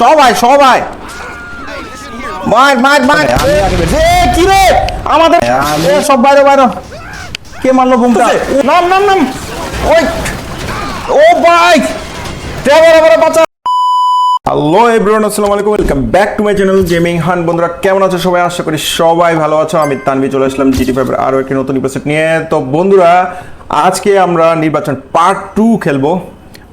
সবাই সবাই। মার মার মার। এ, কি রে? আমাদের এ, সব বাইরে বাইরে। কে মারলো বুমটা নাম নাম নাম। ওই। ও ভাই। ড্রাইভার আবার বাঁচা হ্যালো এভরিওয়ান আসসালামু আলাইকুম। Welcome back to my channel gaming হান বন্ধুরা কেমন আছো সবাই? আশা করি সবাই ভালো আছো। আমি তানভি চলে আসলাম জিটি ফাইভের আরও একটি নতুন এপিসোড নিয়ে। তো বন্ধুরা আজকে আমরা নির্বাচন পার্ট টু খেলব।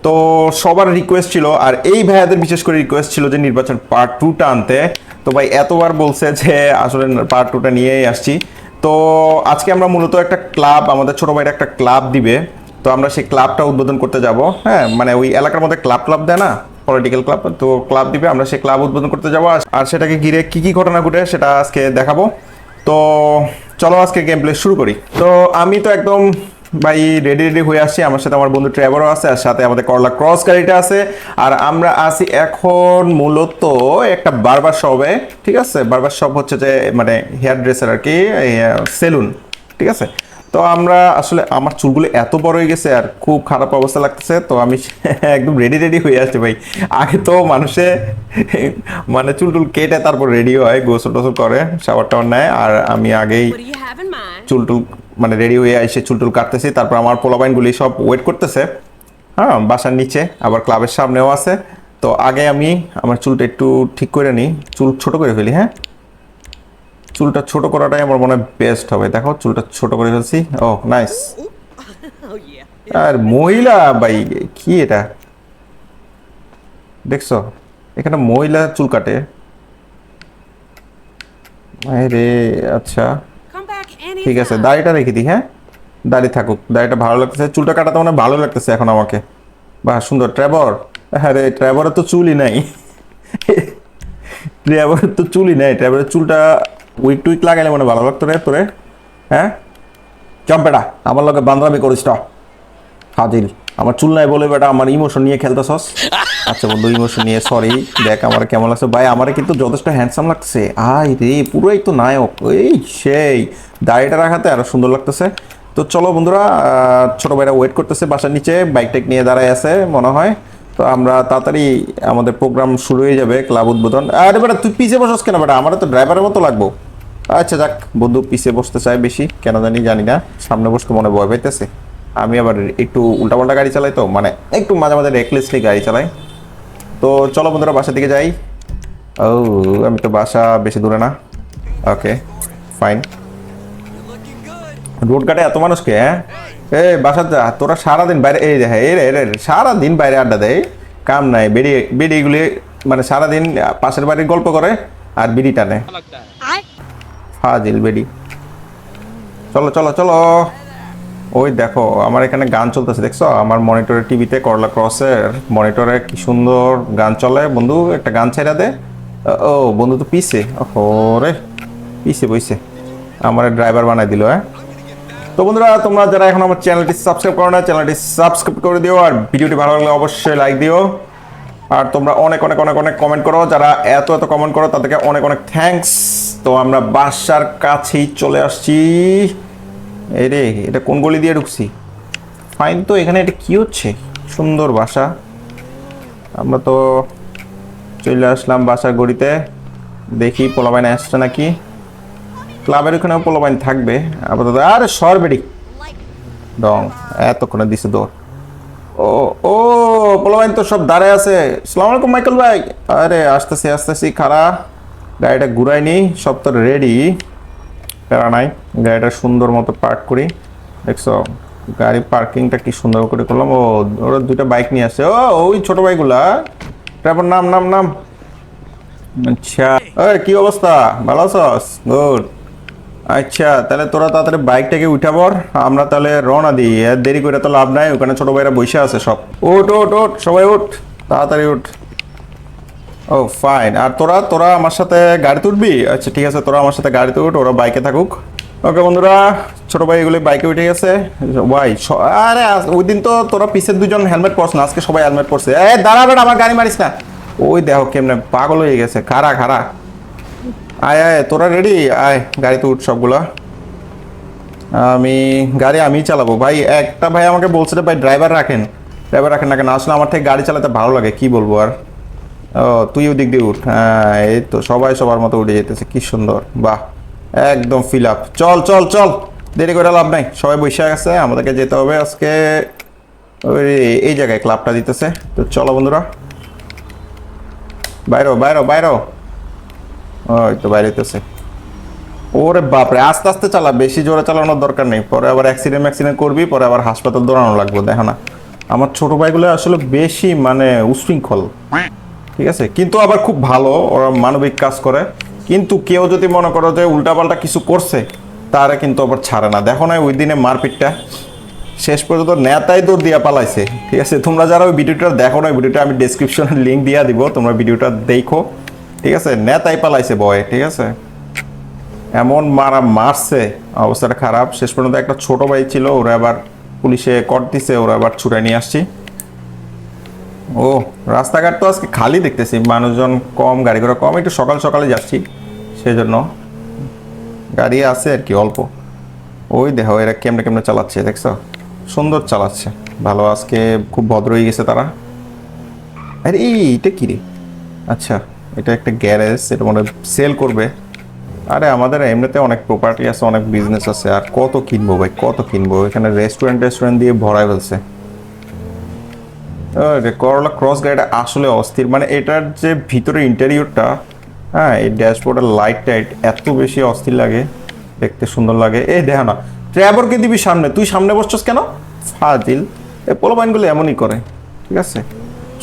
তো সবার রিকোয়েস্ট ছিল, আর এই ভাইয়াদের বিশেষ করে রিকোয়েস্ট ছিল যে নির্বাচন পার্ট টুটা আনতে। তো ভাই এতবার বলছে যে আসলে পার্ট টুটা নিয়েই আসছি। তো আজকে আমরা মূলত একটা ক্লাব আমাদের ছোট ভাইয়ের একটা ক্লাব দিবে। তো আমরা সেই ক্লাবটা উদ্বোধন করতে যাব। হ্যাঁ মানে ওই এলাকার মধ্যে ক্লাব ক্লাব দেয় না? পলিটিক্যাল ক্লাব তো ক্লাব দিবে, আমরা সেই ক্লাব উদ্বোধন করতে যাব। আর- সেটাকে ঘিরে কি কি ঘটনা ঘটে সেটা আজকে দেখাবো। তো চলো আজকে গেম প্লে শুরু করি। তো আমি তো একদম ভাই রেডি রেডি হয়ে আসছি। আমার সাথে আমার বন্ধু ট্রেভারও আছে আর সাথে আমাদের করলা ক্রস গাড়িটা আছে। আর আমরা আছি এখন মূলত একটা বারবার শপে ঠিক আছে? বারবার শপ হচ্ছে যে মানে হেয়ার ড্রেসার আর কি সেলুন ঠিক আছে? তো আমরা আসলে আমার চুলগুলো এত বড় হয়ে গেছে আর খুব খারাপ অবস্থা লাগতেছে তো আমি একদম রেডি রেডি হয়ে আসছি ভাই। আগে তো মানুষে মানে চুল টুল কেটে তারপর রেডি হয় গোসল টোসল করে শাওয়ার টাওয়ার নেয় আর আমি আগেই? চুল টুল মানে রেডি হয়ে এসে চুল টুল কাটতেছি, তারপর আমার পোলাবাইনগুলি সব ওয়েট করতেছে। হ্যাঁ বাসার নিচে, আবার ক্লাবের সামনেও আছে। তো আগে আমি আমার চুলটা একটু ঠিক করে নিই, চুল ছোট করে ফেলি হ্যাঁ? চুলটা ছোট করাটাই আমার মনে হয় বেস্ট হবে। দেখো, চুলটা ছোট করে ফেলছি। ও নাইস আর মহিলা, ভাই, কি এটা? দেখছ, এখানে মহিলা চুল কাটে। রে আচ্ছা। ঠিক আছে দাড়িটা রেখে দিই হ্যাঁ? দাড়ি থাকুক দাড়িটা ভালো লাগতেছে চুলটা কাটাতে মানে ভালো লাগতেছে এখন আমাকে। বাহ সুন্দর। ট্রেভর হ্যাঁ রে ট্রেভরের তো চুলই নাই। ট্রেভরের তো চুলই নাই ট্রেভরের চুলটা উইক টুইক লাগাইলে মানে ভালো লাগতো রে তোরে হ্যাঁ? চম্পেটা আমার লগে বান্ধবী করিস টা হাজির। আমার চুল নাই বলে বেটা আমার ইমোশন নিয়ে খেলতেছস। আচ্ছা বন্ধু ইমোশন নিয়ে সরি দেখ আমার কেমন লাগছে? ভাই আমার কিন্তু যথেষ্ট হ্যান্ডসাম লাগছে। আই রে, পুরোই তো নায়ক। এই সেই, দাড়িটা রাখাতে আরও সুন্দর লাগতেছে। তো চলো বন্ধুরা ছোট ভাইরা ওয়েট করতেছে বাসার নিচে বাইক টেক নিয়ে দাঁড়ায় আছে, মনে হয়। তো আমরা তাড়াতাড়ি আমাদের প্রোগ্রাম শুরু হয়ে যাবে ক্লাব উদ্বোধন। আরে বেটা, তুই পিছিয়ে বসস কেন বেটা? আমার তো ড্রাইভারের মতো লাগবো। আচ্ছা যাক, বন্ধু পিছিয়ে বসতে চায় বেশি, কেন জানি জানি না। সামনে বসতে মনে ভয় পাইতেছে। আমি আবার একটু উল্টাপাল্টা গাড়ি চালাই তো মানে একটু মাঝে মাঝে রেকলেসলি গাড়ি চালাই। তো চলো বন্ধুরা বাসার দিকে যাই। ও আমি তো বাসা বেশি দূরে না। ওকে ফাইন রোড কাটে এত মানুষকে হ্যাঁ? এই বাসা যা তোরা সারাদিন বাইরে এই দেখে এই রে রে সারাদিন বাইরে আড্ডা দেয়। কাম নাই বেরিয়ে বেরিয়েগুলি মানে সারাদিন পাশের বাড়ির গল্প করে আর বিড়ি টানে। ফাজিল বেডি। চলো চলো চলো। ওই দেখো, আমার এখানে গান চলতেছে, দেখছ? আমার মনিটরের টিভিতে করলা ক্রসের মনিটরে কি সুন্দর গান চলে। বন্ধু, একটা গান ছেড়ে দে। ও, বন্ধু তো পিসে ও রে পিসে বইছে। আমার ড্রাইভার বানাই দিল হ্যাঁ? তো বন্ধুরা, তোমরা যারা এখন আমার চ্যানেলটি সাবস্ক্রাইব করো না, চ্যানেলটি সাবস্ক্রাইব করে দিও, আর ভিডিওটি ভালো লাগলে অবশ্যই লাইক দিও। আর তোমরা অনেক অনেক অনেক অনেক কমেন্ট করো। যারা এত এত কমেন্ট করো, তাদেরকে অনেক অনেক থ্যাঙ্কস তো আমরা বাসার কাছেই চলে আসছি। এই রে, এটা কোন গলি দিয়ে ঢুকছি? ফাইন তো, এখানে এটা কি হচ্ছে? সুন্দর বাসা। আমরা তো চলে আসলাম বাসার গড়িতে দেখি পোলাবাইন আসছে নাকি? ক্লাবের ওখানেও পোলাবাইন থাকবে। আপাতত, আরে সর বেডি ডং, এতক্ষণে দিছে দৌড়। ও ও পোলাবাইন তো সব দাঁড়ায় আছে। সালাম আলাইকুম, মাইকেল ভাই। আরে, আসতেছি আসতেছি খারা গাড়িটা ঘুরাই নি, সব তো রেডি প্যারা নাই। গাড়িটা সুন্দর মতো পার্ক করি। দেখছ, গাড়ি পার্কিংটা কি সুন্দর করে করলাম। ও, ওরা দুইটা বাইক নিয়ে আসছে। ও, ওই ছোট বাইকগুলা তারপর নাম নাম নাম। আচ্ছা। ওই কি অবস্থা? ভালো আছস? গুড আচ্ছা তাহলে তোরা তাড়াতাড়ি বাইকটাকে উঠা পর আমরা তাহলে রওনা দিই। আর দেরি করে তো লাভ নাই, ওখানে ছোট ভাইরা বসে আছে সব। উঠ উঠ উঠ, সবাই উঠ। তাড়াতাড়ি উঠ। ও ফাইন আর তোরা তোরা আমার সাথে গাড়িতে উঠবি আচ্ছা ঠিক আছে, তোরা আমার সাথে গাড়িতে উঠ ওরা বাইকে থাকুক। ওকে, বন্ধুরা, ছোট ভাই এগুলি বাইকে উঠে গেছে। ভাই আরে ওই দিন তো তোরা পিছের দুজন হেলমেট পরছ না, আজকে সবাই হেলমেট পরছে। এ, দাঁড়া বেটা, আমার গাড়ি মারিস না। ওই দেখো কেমনে পাগল হয়ে গেছে খারা খারা আয় আয়, তোরা রেডি আয় গাড়িতে উঠ সবগুলা। আমি, গাড়ি আমি চালাবো। ভাই, একটা ভাই আমাকে বলছে ভাই ড্রাইভার রাখেন। ড্রাইভার রাখেন না কেন? আসলে আমার থেকে গাড়ি চালাতে ভালো লাগে, কি বলব আর? ও, তুই ওদিক দিয়ে উঠ। হ্যাঁ এই তো সবাই সবার মতো উঠে যেতেছে, কি সুন্দর। বাহ, একদম ফিল আপ চল চল চল, দেরি করে লাভ নাই। সবাই বসে গেছে আমাদেরকে যেতে হবে আজকে। ওই, এই জায়গায় ক্লাবটা দিতেছে। তো চলো বন্ধুরা। বাইরো বাইরো বাইরো। ওই তো বাইরে হইতেছে। ওরে বাপরে, আস্তে আস্তে চালা, বেশি জোরে চালানোর দরকার নেই। পরে আবার অ্যাক্সিডেন্ট ম্যাক্সিডেন্ট করবি, পরে আবার হাসপাতাল দৌড়ানো লাগবে, দেখো না। আমার ছোট ভাইগুলো আসলে বেশি মানে উশৃঙ্খল। ঠিক আছে? কিন্তু আবার খুব ভালো, ওরা মানবিক কাজ করে। কিন্তু কেউ যদি মনে করো যে উল্টাপাল্টা কিছু করছে, তারা কিন্তু আবার ছাড়ে না। দেখো না ওই দিনে মারপিটটা। শেষ পর্যন্ত নেতাই দৌড় দিয়া পালাইছে। ঠিক আছে? তোমরা যারা ওই ভিডিওটা দেখো না, ওই ভিডিওটা আমি ডেসক্রিপশনে লিঙ্ক দিয়া দিব। তোমরা ভিডিওটা দেখো। ঠিক আছে? নেতাই পালাইছে বয় ঠিক আছে? এমন মারা মারছে। অবস্থাটা খারাপ। শেষ পর্যন্ত একটা ছোট ভাই ছিল, ওরা আবার পুলিশে কট দিছে, ওরা আবার ছুটাই নিয়ে আসছি। ও, রাস্তাঘাট তো আজকে খালি দেখতেছি, মানুষজন কম গাড়ি ঘোড়া কম, একটু সকাল সকালে যাচ্ছি সেই জন্য গাড়ি আছে আর কি, অল্প। ওই দেখো, এরা কেমনে কেমনে চালাচ্ছে, দেখছ? সুন্দর চালাচ্ছে, ভালো, আজকে খুব ভদ্র হয়ে গেছে তারা। আরে, এই, এটা কি রে? আচ্ছা এটা একটা গ্যারেজ, এটা মনে সেল করবে। আরে, আমাদের এমনিতে অনেক প্রপার্টি আছে, অনেক বিজনেস আছে, আর কত কিনবো ভাই, কত কিনবো? এখানে রেস্টুরেন্ট রেস্টুরেন্ট দিয়ে ভরাই ফেলছে। করলা ক্রস গাড়িটা আসলে অস্থির মানে এটার যে ভিতরে ইন্টেরিয়রটা হ্যাঁ এই ড্যাশবোর্ডের লাইট টাইট এত বেশি অস্থির লাগে দেখতে সুন্দর লাগে এই দেখো না ট্র্যাভরকে দিবি সামনে তুই সামনে বসছস কেন ফাজিল এই পোলোবাইনগুলো এমনই করে ঠিক আছে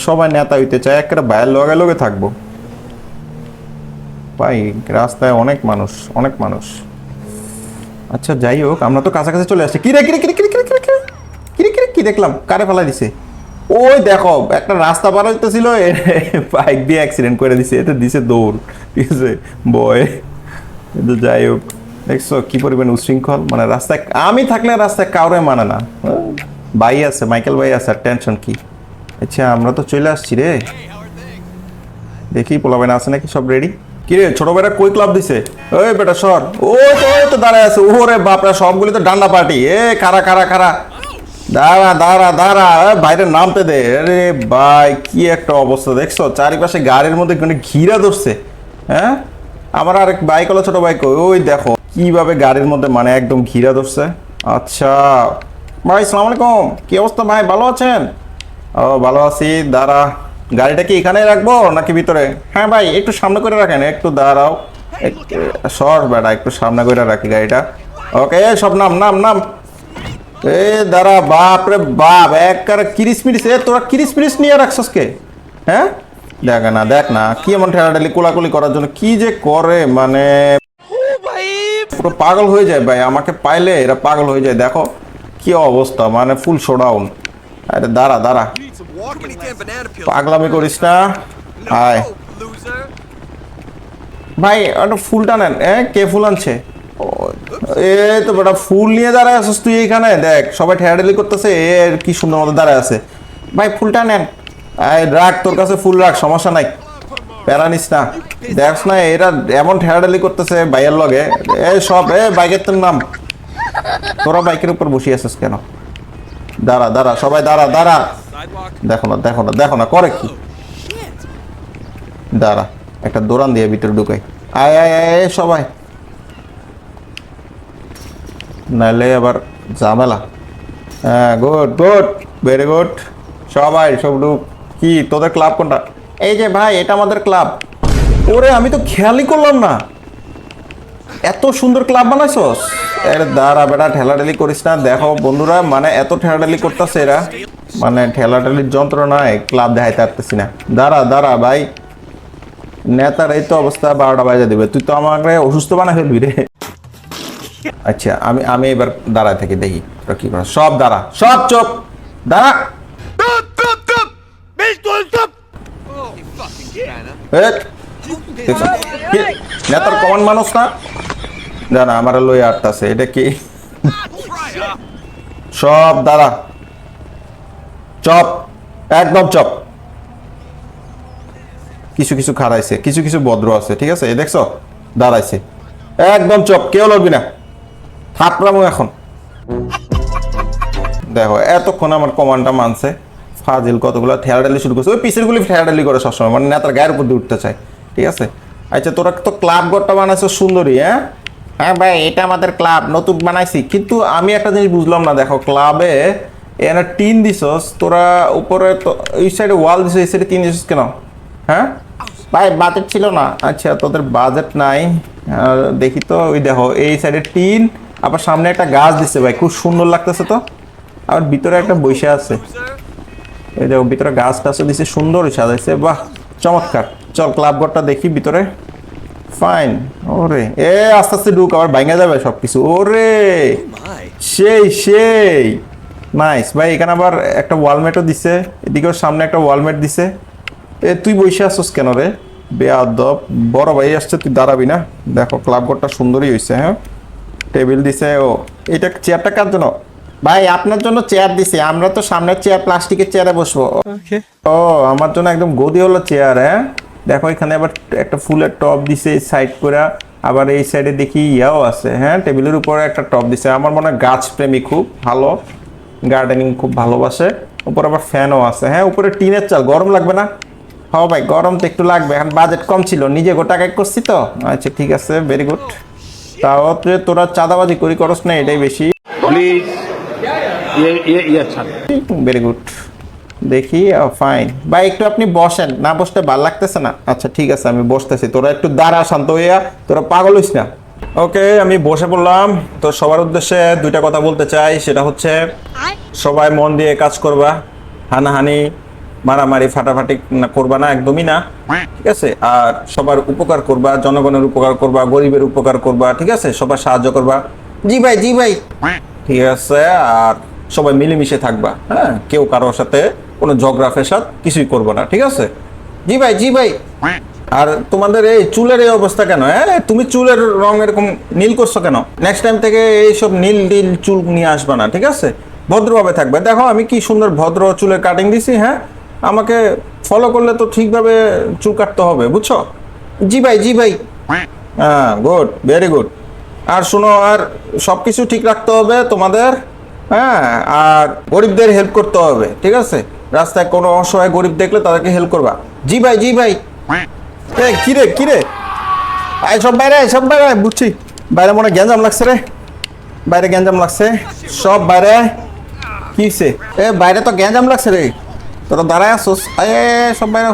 সবাই নেতা হইতে চায় একটা বাইরের লগে লগে থাকব ভাই রাস্তায় অনেক মানুষ অনেক মানুষ আচ্ছা যাই হোক আমরা তো কাছাকাছি চলে আসছি কিরে কিরে কিরে কিরে কিরে কিরে কিরে কিরে কি দেখলাম কারে ফেলা দিছে ওই দেখো, একটা রাস্তা পার হইতেছিল বাইক দিয়ে অ্যাক্সিডেন্ট করে দিছে, এতে দিছে দৌড়, ঠিক আছে? বয়, কিন্তু যাই হোক, দেখছ কি পরিমাণ উশৃঙ্খল মানে রাস্তায়, আমি থাকলে রাস্তায় কাউরে মানে না। হ্যাঁ? ভাই আছে, মাইকেল ভাই আছে, আর টেনশন কি? আচ্ছা আমরা তো চলে আসছি রে। দেখি পোলাবেন আছে নাকি সব রেডি কিরে, ছোট বেটা কই ক্লাব দিছে? ওই বেটা সর। ও তো তো দাঁড়ায় আছে, ওরে বাপরা, সবগুলি তো ডান্ডা পার্টি। এ কারা কারা কারা দাঁড়া দাঁড়া দাঁড়া বাইরে নামতে দে। আরে ভাই, কি একটা অবস্থা, দেখছ? চারিপাশে গাড়ির মধ্যে কোনো ঘিরা ধরছে হ্যাঁ? আমার আর এক বাইক হলো ছোট বাইক ওই দেখো, কীভাবে গাড়ির মধ্যে মানে একদম ঘিরা ধরছে। আচ্ছা। ভাই, সালাম আলাইকুম। কি অবস্থা ভাই, ভালো আছেন? ও, ভালো আছি, দাঁড়া। গাড়িটা কি এখানে রাখব নাকি ভিতরে? হ্যাঁ ভাই, একটু সামনে করে রাখেন, একটু দাঁড়াও। সর বেটা, একটু সামনে করে রাখি গাড়িটা। ওকে, সব নাম নাম নাম। এ দাঁড়া, বাপ রে বাপ এক কিরিস মিরিস এ, তোরা কিরিস মিরিস নিয়ে রাখছস কে? হ্যাঁ? দেখ না দেখ না, কি এমন ঠেলাঠালি, কোলাকুলি করার জন্য, কি যে করে মানে পুরো পাগল হয়ে যায় ভাই, আমাকে পাইলে এরা পাগল হয়ে যায়, দেখো কি অবস্থা মানে ফুল শোডাউন আরে দাঁড়া দাঁড়া. পাগলামি করিস না, আয়। ভাই, একটা ফুলটা নেন, এ, কে ফুল আনছে? এ তো বেটা ফুল নিয়ে দাঁড়ায় আছিস তুই এখানে দেখ সবাই ঠেয়াডেলি করতেছে এ কি সুন্দর মতো দাঁড়ায় আছে। ভাই ফুলটা নেন। রাখ তোর কাছে ফুল রাখ সমস্যা নাই। প্যারা নিস না। দেখস না এরা এমন ঠেয়াডালি করতেছে বাইয়ের লগে। এ সব এ বাইকের তোর নাম। তোরা বাইকের উপর বসে আছিস কেন? দাঁড়া দাঁড়া সবাই দাঁড়া দাঁড়া। দেখো না দেখো না দেখো না করে কি? দাঁড়া একটা দোরান দিয়ে ভিতরে ঢুকাই। আয় আয় আয়, সবাই। নাহলে আবার ঝামেলা। হ্যাঁ গুড গুড ভেরি গুড সবাই, সব ঢুক কি, তোদের ক্লাব কোনটা? এই যে ভাই, এটা আমাদের ক্লাব ওরে, আমি তো খেয়ালই করলাম না। এত সুন্দর ক্লাব বানাইছস। এর দাঁড়া বেটা, ঠেলাঠেলি করিস না। দেখো বন্ধুরা মানে এত ঠেলাঠেলি করতেছে এরা। মানে ঠেলাঠেলির যন্ত্রণায় ক্লাব দেখাইতে পারতেছি না। দাঁড়া দাঁড়া ভাই। নেতার এই তো অবস্থা, বারোটা বাজে দিবে। তুই তো আমাকে অসুস্থ বানা ফেলবি রে। আচ্ছা আমি আমি এবার দাঁড়ায় থাকি দেখি তোরা কি কর। সব দাঁড়া সব চোখ দাঁড়া? নেতার কমান মানুষ না। জানা আমার লই আটতাছে এটা কি? সব দাঁড়া। চপ একদম চপ। কিছু কিছু খারাইছে কিছু কিছু ভদ্র আছে ঠিক আছে? দেখছ? দাঁড়াইছে। একদম চপ কেউ লড়বি না। থাপড়ামো এখন। দেখো, এতক্ষণ আমার কমান্ডটা মানছে। ফাজিল কতগুলো ঠেলাডালি শুরু করছে। ওই পিসের গুলি ঠেলাডালি করে সবসময় মানে নেতার গায়ের উপর দিয়ে উঠতে চায়। ঠিক আছে? আচ্ছা তোরা তো ক্লাব ঘরটা বানাইছো সুন্দরী হ্যাঁ? হ্যাঁ ভাই, এটা আমাদের ক্লাব নতুন বানাইছি। কিন্তু আমি একটা জিনিস বুঝলাম না, দেখো ক্লাবে এখানে টিন দিছস, তোরা উপরে তো, এই সাইডে ওয়াল দিছিস, এই সাইডে টিন দিছিস কেন? হ্যাঁ? ভাই বাজেট ছিল না। আচ্ছা তোদের বাজেট নাই। দেখি তো, ওই দেখো, এই সাইডে টিন আবার সামনে একটা গাছ দিছে ভাই, খুব সুন্দর লাগতেছে তো। আর ভিতরে একটা বৈশা আছে। এই দেখো, ভিতরে গাছ টাছও দিছে সুন্দর সাজাইছে, বাহ, চমৎকার। চল, ক্লাব ঘরটা দেখি ভিতরে। ফাইন ওরে, এ, আস্তে আস্তে ঢুক, আবার ভাঙা যাবে সব কিছু ওরে, সেই সেই। নাইস ভাই, এখানে আবার একটা ওয়ালমেটও দিছে, এদিকেও সামনে একটা ওয়ালমেট দিছে। এ, তুই বসে আসছিস কেন রে? বেয়াদব, বড় ভাই আসছে, তুই দাঁড়াবি না। দেখো, ক্লাব ঘরটা সুন্দরই হয়েছে হ্যাঁ? টেবিল দিছে ও। এটা চেয়ারটা কার জন্য? ভাই আপনার জন্য চেয়ার দিছে। আমরা তো সামনের চেয়ার প্লাস্টিকের চেয়ারে বসবো। ও আমার জন্য একদম গদি হলো চেয়ার হ্যাঁ? দেখো এখানে আবার একটা ফুলের টপ দিছে সাইড করে আবার এই সাইডে দেখি ইয়াও আছে হ্যাঁ? টেবিলের উপরে একটা টপ দিছে। আমার মনে হয় গাছ প্রেমী খুব ভালো। গার্ডেনিং খুব ভালোবাসে। উপরে আবার ফ্যানও আছে হ্যাঁ? উপরে টিনের চাল গরম লাগবে না? হ্যাঁ ভাই গরম তো একটু লাগবে। এখন বাজেট কম ছিল নিজে গোটা টাকায় করছি তো? আচ্ছা ঠিক আছে ভেরি গুড তাওতে তোরা চাঁদাবাজি করি করস না এটাই বেশি। ভেরি ইয়ে, গুড ইয়ে, ইয়ে দেখি ফাইন বা একটু আপনি বসেন না বসতে ভালো লাগতেছে না। আচ্ছা ঠিক আছে আমি বসতেছি। তোরা একটু দাঁড়া শান্ত হইয়া তোরা পাগল হইস না। ওকে আমি বসে পড়লাম। তো সবার উদ্দেশ্যে দুইটা কথা বলতে চাই সেটা হচ্ছে সবাই মন দিয়ে কাজ করবা। হানাহানি মারামারি ফাটাফাটি করবা না, একদমই না। ঠিক আছে? আর সবার উপকার করবা, জনগণের উপকার করবা, গরিবের উপকার করবা, ঠিক আছে? সবার সাহায্য করবা। জি ভাই জি ভাই। ঠিক আছে? আর সবাই মিলেমিশে থাকবা হ্যাঁ? কেউ কারোর সাথে কোনো ঝগড়া, ফেসাদ কিছুই করব না, ঠিক আছে? জি ভাই জি ভাই। আর তোমাদের এই চুলের এই অবস্থা কেন? হ্যাঁ তুমি চুলের রং এরকম নীল করছ কেন? নেক্সট টাইম থেকে এইসব নীল নীল চুল নিয়ে আসবা না, ঠিক আছে? ভদ্রভাবে থাকবে। দেখো, আমি কি সুন্দর ভদ্র চুলের কাটিং দিছি হ্যাঁ? আমাকে ফলো করলে তো ঠিকভাবে চুল কাটতে হবে বুঝছ? জি ভাই জি ভাই। হ্যাঁ গুড ভেরি গুড আর শোনো আর সব কিছু ঠিক রাখতে হবে তোমাদের হ্যাঁ আর গরিবদের হেল্প করতে হবে ঠিক আছে? রাস্তায় কোনো অসহায় গরিব দেখলে তাদেরকে হেল্প করবা। জি ভাই জি ভাই। এ কিরে কিরে আয় সব বাইরে সব বাইরে বুঝছি। বাইরে মনে গ্যাঞ্জাম লাগছে রে। বাইরে গ্যাঞ্জাম লাগছে। সব বাইরে আয়। কি হইছে? এ বাইরে তো গ্যাঞ্জাম লাগছে রে। তোরা দাঁড়ায় আসোস। আয়, সব বাইরে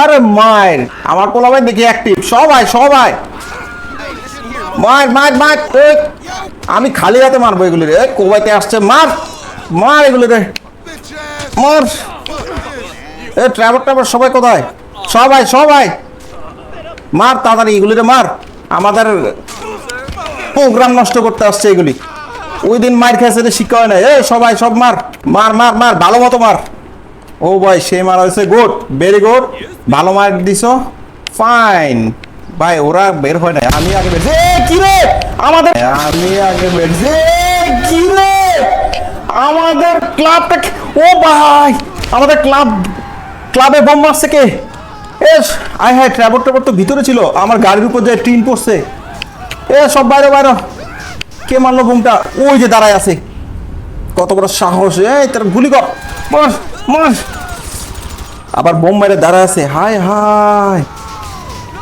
আরে মায়ের আমার পোলাবাই দেখি অ্যাক্টিভ সবাই সবাই মার মার মার আমি খালি হাতে মারবো এগুলি রে। কোবাইতে আসছে মার মার এগুলি রে। মার। এ ট্রাভেল ট্রাভেল সবাই কোথায়? সবাই সবাই মার তাড়াতাড়ি এগুলি রে মার। আমাদের প্রোগ্রাম নষ্ট করতে আসছে এগুলি। ওই দিন মার খেয়েছে রে শিক্ষা হয় না এ সবাই সব মার মার মার মার, ভালো মতো মার। ও ভাই সে মারা হয়েছে গুড ভেরি গুড ভালো মার্ক দিছো? ফাইন ভাই, ওরা বের হয় না আমি আগে বের কি রে? আমাদের আমি আগে বের কি রে? আমাদের ক্লাবটা ও ভাই, আমাদের ক্লাব ক্লাবে বোম মারছে কে? এস, আয় হায়, ট্রাভেল ট্রাভেল তো ভিতরে ছিল। আমার গাড়ির উপর যায় টিন পড়ছে। এ, সব বাইরে বাইরে। কে মারলো বোমটা? ওই যে দাঁড়ায় আছে। কত বড় সাহস, এই তার গুলি কর। মার মার। আবার বোম মেরে দাঁড়া আছে। হায় হায়।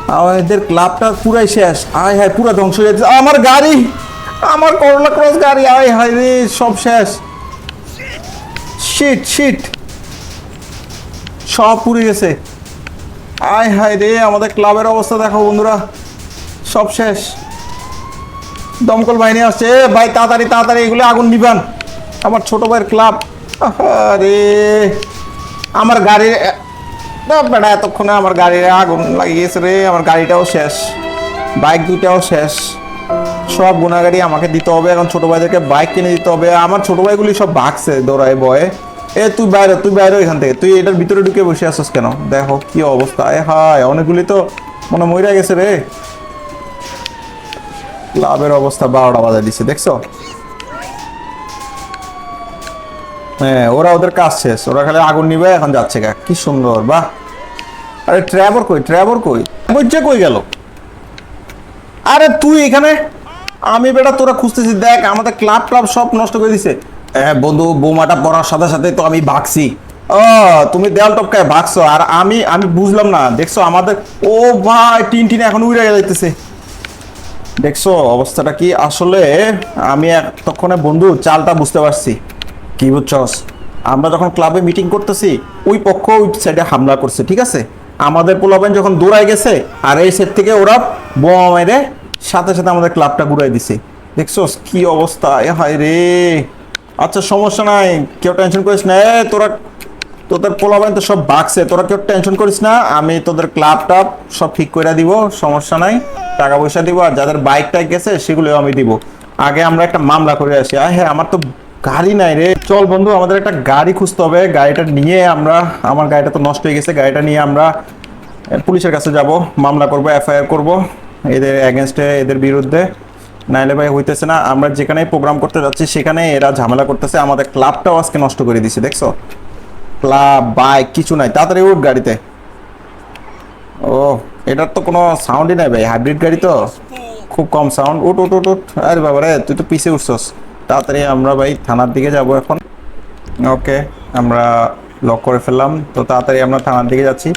আমাদের ক্লাবটা পুরাই শেষ। হায় হায়, পুরা ধ্বংস হয়ে যাচ্ছে। আমার গাড়ি, আমার করলা ক্রস গাড়ি আয় হায় রে, সব শেষ। শিট শিট সব পুড়ে গেছে। আয় হায় রে, আমাদের ক্লাবের অবস্থা দেখো বন্ধুরা। সব শেষ। দমকল বাহিনী আসছে। ভাই, তাড়াতাড়ি তাড়াতাড়ি, এগুলো আগুন নিবান আমার ছোট ভাইয়ের ক্লাব। আরে আমার গাড়ির বেটা এতক্ষণে আমার গাড়ির আগুন লাগিয়েছে রে। আমার গাড়িটাও শেষ। বাইক দুটাও শেষ। সব গুণাগাড়ি আমাকে দিতে হবে। এখন ছোট ভাইদেরকে বাইক কিনে দিতে হবে। আমার ছোট ভাইগুলি সব ভাগছে দৌড়ায়, বয়ে। এ, তুই বাইরে তুই বাইরে এখান থেকে। তুই এটার ভিতরে ঢুকে বসে আসছিস কেন? দেখো কি অবস্থা। এ, হায়, অনেকগুলি তো মনে মরে গেছে রে। ক্লাবের অবস্থা বারোটা বাজা দিচ্ছে দেখছ? হ্যাঁ ওরা ওদের কাজ শেষ। ওরা খালি আগুন নিবে, এখন যাচ্ছে গা। কি সুন্দর, বাহ। আরে ট্র্যাভর কই ট্র্যাভর কই? বুঝছে কই গেল? আরে তুই এখানে? আমি বেটা তোরা খুঁজতেছি, দেখ, আমাদের ক্লাব ক্লাব সব নষ্ট করে দিছে। হ্যাঁ বন্ধু, বোমাটা পড়ার সাথে সাথে তো আমি ভাগছি। ও, তুমি দেওয়াল টপকায় ভাগছো, আর আমি আমি বুঝলাম না, দেখছ, আমাদের ও ভাই টিন টিন এখন উড়ে যাইতেছে। দেখছ অবস্থাটা কি? আসলে আমি তখনে বন্ধু চালটা বুঝতে পারছি। কি বুঝছস? আমরা যখন ক্লাবে মিটিং করতেছি ওই পক্ষ ওই সাইডে হামলা করছে ঠিক আছে? আমাদের পোলাবেন যখন দৌড়ায় গেছে আর এই সাইড থেকে ওরা বোমা মেরে সাথে সাথে আমাদের ক্লাবটা ঘুরাই দিছে। দেখছোস কি অবস্থা? এ হায় রে! আচ্ছা সমস্যা নাই। কেউ টেনশন করিস না। এ, তোরা তোদের পোলাবেন তো সব বাকছে তোরা কেউ টেনশন করিস না, আমি তোদের ক্লাব টাপ সব ঠিক করে দিব, সমস্যা নাই, টাকা পয়সা দিব, আর যাদের বাইক টাইক গেছে সেগুলোও আমি দিব। আগে আমরা একটা মামলা করে আসি। হ্যাঁ আমার তো গাড়ি নাই রে। চল বন্ধু, আমাদের একটা গাড়ি খুঁজতে হবে, গাড়িটা নিয়ে আমরা, আমার গাড়িটা তো নষ্ট হয়ে গেছে, গাড়িটা নিয়ে আমরা পুলিশের কাছে যাব, মামলা করব, এফআইআর করব, এদের এগেনস্টে এদের বিরুদ্ধে। নাইলে ভাই হইতেছে না, আমরা যেখানে প্রোগ্রাম করতে যাচ্ছি সেখানে এরা ঝামেলা করতেছে, আমাদের ক্লাবটাও আজকে নষ্ট করে দিছে, দেখছ? ক্লাব বাইক কিছু নাই। তাড়াতাড়ি উঠ গাড়িতে। ও, এটার তো কোনো সাউন্ডই নাই ভাই হাইব্রিড গাড়ি তো। খুব কম সাউন্ড উঠ উঠ উঠ উঠ। আরে বাবা রে, তুই তো পিছিয়ে উঠছস। তাড়াতাড়ি আমরা ভাই থানার দিকে যাব এখন। ওকে, আমরা লক করে ফেললাম। তো তাড়াতাড়ি আমরা থানার দিকে যাচ্ছি।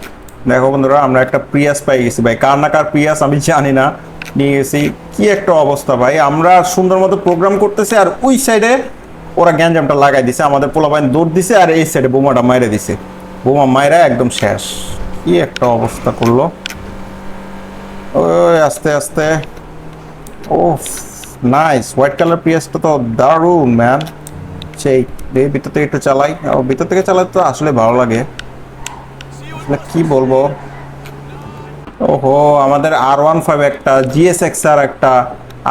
দেখো বন্ধুরা, আমরা একটা প্রিয়াস পাই গেছি। ভাই, কার না কার প্রিয়াস আমি জানি না। নিয়ে গেছি। কি একটা অবস্থা ভাই। আমরা সুন্দর মতো প্রোগ্রাম করতেছি আর ওই সাইডে ওরা গ্যাঞ্জামটা লাগাই দিছে, আমাদের পোলাপাইন দৌড় দিছে আর এই সাইডে বোমাটা মাইরে দিছে। বোমা মাইরা একদম শেষ। কি একটা অবস্থা করল। ওই আস্তে আস্তে। ও নাইস হোয়াইট কালার পিএসটা তো দারুণ ম্যান সেই ভিতর থেকে একটু চালাই। ভিতর থেকে চালাতে তো আসলে ভালো লাগে। আসলে কি বলব? ওহো, আমাদের আর ওয়ান ফাইভ একটা জিএসএক্স আর একটা,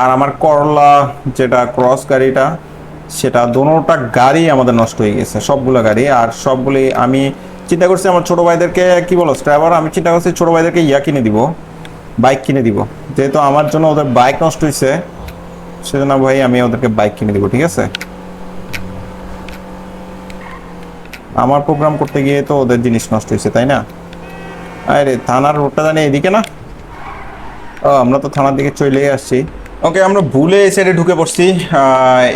আর আমার করলা যেটা ক্রস গাড়িটা। সেটা দোনোটা গাড়ি আমাদের নষ্ট হয়ে গেছে, সবগুলো গাড়ি। আর সবগুলি আমি চিন্তা করছি আমার ছোট ভাইদেরকে কি বলো ড্রাইভার আমি চিন্তা করছি ছোট ভাইদেরকে ইয়া কিনে দিব, বাইক কিনে দিব। যেহেতু আমার জন্য ওদের বাইক নষ্ট হয়েছে সেজন্য ভাই আমি ওদেরকে বাইক কিনে দিব, ঠিক আছে? আমার প্রোগ্রাম করতে গিয়ে তো ওদের জিনিস নষ্ট হয়েছে তাই না? আরে থানার রোডটা জানি এদিকে না? ও, আমরা তো থানার দিকে চলেই আসছি। ওকে আমরা ভুলে এই সাইডে ঢুকে পড়ছি।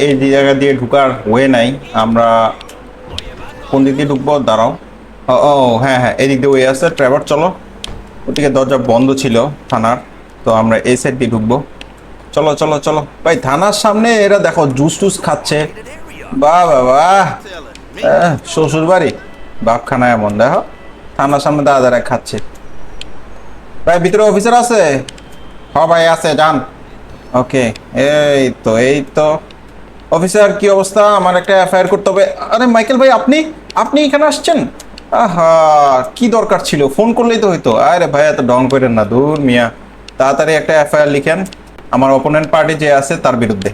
এই জায়গা দিয়ে ঢুকার ওয়ে নাই। আমরা কোন দিক দিয়ে ঢুকবো? দাঁড়াও। ও, হ্যাঁ হ্যাঁ এদিক দিয়ে ওয়ে আছে। ট্রাইভার চলো। ওদিকে দরজা বন্ধ ছিল থানার তো আমরা এই সাইড দিয়ে ঢুকবো। চলো চলো চলো। ভাই থানার সামনে এরা দেখো জুস টুস খাচ্ছে। বাহ বাবা শ্বশুর বাড়ি বাপখানা এমন দেখো। থানার সামনে দাদা দাদা খাচ্ছে। ভাই ভিতরে অফিসার আছে? হ ভাই আছে যান। ওকে এই তো এই তো। অফিসার কি অবস্থা? আমার একটা এফআইআর করতে হবে। আরে মাইকেল ভাই, আপনি? আপনি এখানে আসছেন? আহা, কি দরকার ছিল? ফোন করলেই তো হইতো। আরে ভাই, এত ডং করেন না, দূর মিয়া। তাড়াতাড়ি একটা এফআইআর লিখেন। আমার অপোনেন্ট পার্টি যে আছে, তার বিরুদ্ধে।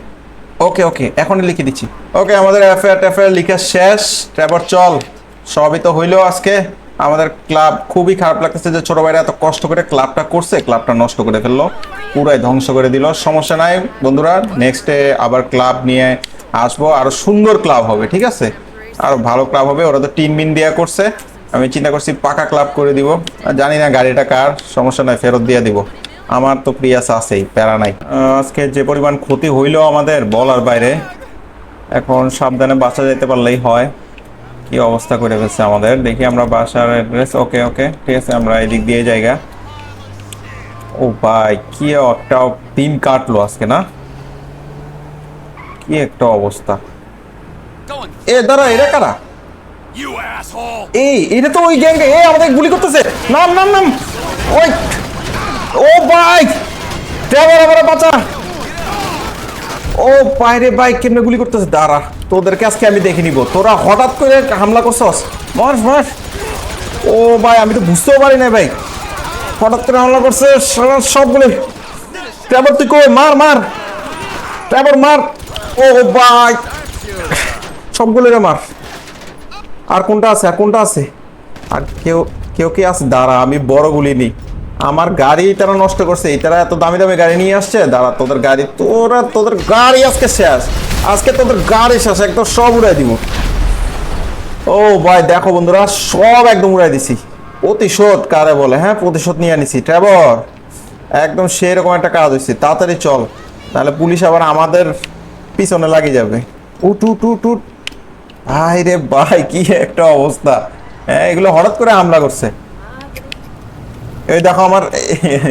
ওকে ওকে এখনই লিখে দিচ্ছি। ওকে আমাদের এফআইআর টেফআইআর লিখা শেষ। ট্রাভর চল। সবই তো হইল আজকে। আমাদের ক্লাব খুবই খারাপ লাগতেছে যে ছোট ভাইরা এত কষ্ট করে ক্লাবটা করছে, ক্লাবটা নষ্ট করে ফেলল, পুরাই ধ্বংস করে দিল। সমস্যা নাই বন্ধুরা নেক্সটে আবার ক্লাব নিয়ে আসব, আরও সুন্দর ক্লাব হবে, ঠিক আছে? আরও ভালো ক্লাব হবে, ওরা তো টিন মিন দেওয়া করছে। আমি চিন্তা করছি পাকা ক্লাব করে দিব। জানি না গাড়িটা কার, সমস্যা নাই, ফেরত দিয়ে দিব। আমার তো প্রিয়াস আছেই, প্যারা নাই। আজকে যে পরিমাণ ক্ষতি হইল আমাদের বলার বাইরে, এখন সাবধানে বাসা যেতে পারলেই হয়। কি অবস্থা করে ফেলছে আমাদের? দেখি আমরা বাসার অ্যাড্রেস ওকে ওকে ঠিক আছে, আমরা এদিক দিয়ে জায়গা। ও ভাই, কি একটা দিন কাটলো আজকে, না? কি একটা অবস্থা। এ, দাঁড়া এরা কারা? এই, এটা তো ওই আমাদের গুলি করতেছে। ও ভাই বাঁচা। ও বাইরে বাইক কেমনে গুলি করতেছে? দাঁড়া তোদেরকে আজকে আমি দেখে নিব। তোরা হঠাৎ করে হামলা করছস? মার মার ও ভাই আমি তো বুঝতেও পারি না ভাই। হঠাৎ করে হামলা করছে সবগুলো। ড্রাইভার তুই কই? মার মার। ড্রাইভার মার। ও ভাই। সবগুলো রে মার। আর কোনটা আছে? আর কোনটা আছে? আর কেউ কেউ কি আছে? দাঁড়া আমি বড় গুলি নি আমার গাড়ি তারা নষ্ট করছে, এই তারা এত দামি দামি গাড়ি নিয়ে আসছে, দাঁড়া, তোদের গাড়ি, তোরা, তোদের গাড়ি আজকে শেষ। আজকে তোদের গাড়ি শেষ, একদম সব উড়াই দিব ও ভাই, দেখো বন্ধুরা, সব একদম উড়াই দিছি। প্রতিশোধ কারে বলে হ্যাঁ প্রতিশোধ নিয়ে আনিছি, ট্রাভর। একদম সেরকম একটা কাজ হয়েছে, তাড়াতাড়ি চল। তাহলে পুলিশ আবার আমাদের পিছনে লাগিয়ে যাবে। উঠ উঠ উঠ উঠ। ভাই রে ভাই, কি একটা অবস্থা। হ্যাঁ এগুলো হঠাৎ করে হামলা করছে। এই দেখো আমার,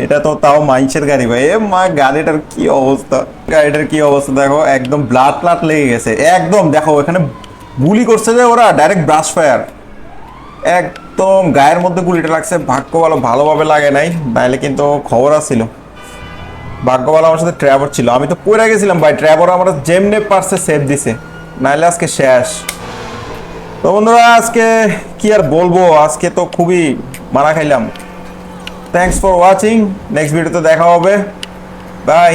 এটা তো তাও মাইন্সের গাড়ি ভাই। এ মা, গাড়িটার কি অবস্থা? গাড়িটার কি অবস্থা দেখো, একদম ব্লাড প্লাট লেগে গেছে। একদম, দেখো, এখানে গুলি করছে যে ওরা ডাইরেক্ট ব্রাশ ফায়ার একদম গায়ের মধ্যে গুলিটা লাগছে, ভাগ্য ভালো, ভালোভাবে লাগে নাই, নাইলে কিন্তু খবর আসছিল ভাগ্য ভালো আমার সাথে ট্র্যাভর ছিল। আমি তো পড়ে গেছিলাম ভাই ট্র্যাভর আমার যেমনে পারছে সেভ দিছে। নাইলে আজকে শেষ। তো বন্ধুরা, আজকে কি আর বলব? আজকে তো খুবই মারা খাইলাম। থ্যাংকস ফর ওয়াচিং নেক্সট ভিডিওতে দেখা হবে. বাই